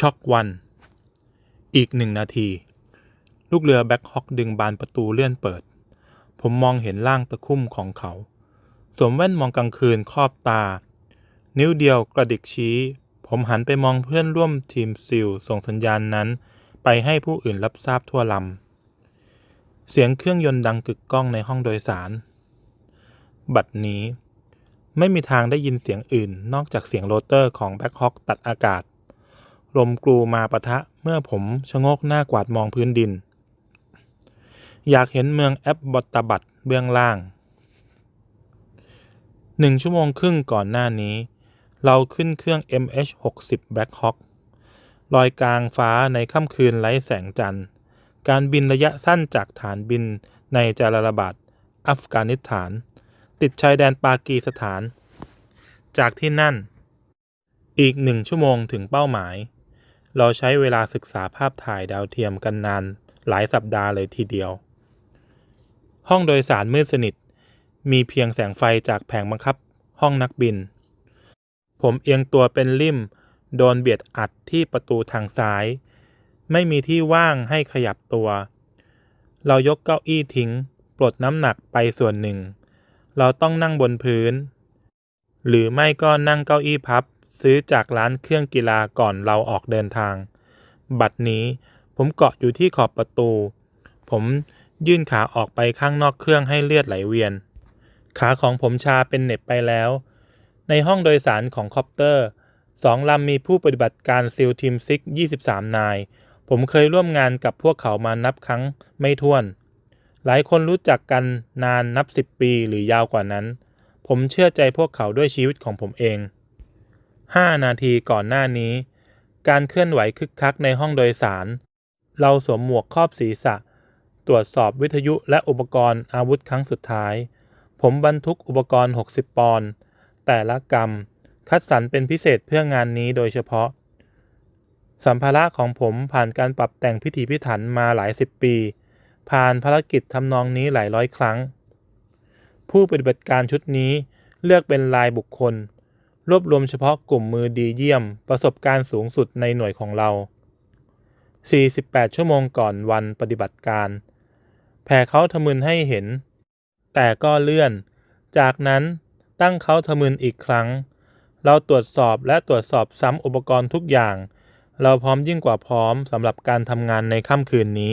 ช็อกวัน อีกหนึ่งนาที ลูกเรือแบ็คฮอคดึงบานประตูเลื่อนเปิด ผมมองเห็นร่างตะคุ่มของเขา สวมแว่นมองกลางคืนครอบตา นิ้วเดียวกระดิกชี้ ผมหันไปมองเพื่อนร่วมทีมซิลส่งสัญญาณนั้น ไปให้ผู้อื่นรับทราบทั่วลำ เสียงเครื่องยนต์ดังกึกก้องในห้องโดยสาร บัดนี้ ไม่มีทางได้ยินเสียงอื่นนอกจากเสียงโรเตอร์ของแบ็คฮอคตัดอากาศ ลมกรูมาปะทะเมื่อผมชะงกหน้ากวาดมองพื้นดิน อยากเห็นเมืองแอปบอตตบัตเบื้องล่างหนึ่งชั่วโมงครึ่งก่อนหน้านี้ เราขึ้นเครื่อง MH60 Black Hawk ลอยกลางฟ้าในค่ำคืนไร้แสงจันทร์ การบินระยะสั้นจากฐานบินในจาลาลาบัดอัฟกานิสถาน ติดชายแดนปากีสถาน จากที่นั่น อีกหนึ่งชั่วโมงถึงเป้าหมาย เราใช้เวลาศึกษาภาพถ่ายดาวเทียมกันนานหลายสัปดาห์เลยทีเดียว ห้องโดยสารมืดสนิท มีเพียงแสงไฟจากแผงบังคับห้องนักบิน ผมเอียงตัวเป็นริมโดนเบียดอัดที่ประตูทางซ้าย ไม่มีที่ว่างให้ขยับตัว เรายกเก้าอี้ทิ้ง ปลดน้ำหนักไปส่วนหนึ่ง เราต้องนั่งบนพื้น หรือไม่ก็นั่งเก้าอี้พับ ซื้อจากร้านเครื่องกีฬาก่อนเราออกเดินทาง บัดนี้ผมเกาะอยู่ที่ขอบประตู ผมยื่นขาออกไปข้างนอกเครื่องให้เลือดไหลเวียน ขาของผมชาเป็นเน็บไปแล้ว ในห้องโดยสารของคอปเตอร์สองลำมีผู้ปฏิบัติการซิลทีมซิก 23 นาย ผมเคยร่วมงานกับพวกเขามานับครั้งไม่ถ้วน หลายคนรู้จักกันนานนับสิบปีหรือยาวกว่านั้น ผมเชื่อใจพวกเขาด้วยชีวิตของผมเอง 5 นาทีก่อนหน้านี้ การเคลื่อนไหวคึกคักในห้องโดยสาร เราสวมหมวกครอบศีรษะ ตรวจสอบวิทยุและอุปกรณ์อาวุธครั้งสุดท้าย ผมบรรทุกอุปกรณ์ 60 ปอนด์แต่ละกรรม คัดสรรเป็นพิเศษเพื่องานนี้โดยเฉพาะ สัมภาระของผมผ่านการปรับแต่งพิถีพิถันมาหลายสิบปี ผ่านภารกิจทำนองนี้หลายร้อยครั้ง ผู้ปฏิบัติการชุดนี้เลือกเป็นรายบุคคล รวบรวมเฉพาะกลุ่มมือดีเยี่ยมประสบการณ์สูงสุดในหน่วยของเรา 48 ชั่วโมงก่อนวันปฏิบัติการ แผ่เขาทะมึนให้เห็น แต่ก็เลื่อน จากนั้นตั้งเขาทะมึนอีกครั้ง เราตรวจสอบและตรวจสอบซ้ำอุปกรณ์ทุกอย่าง เราพร้อมยิ่งกว่าพร้อมสำหรับการทำงานในค่ำคืนนี้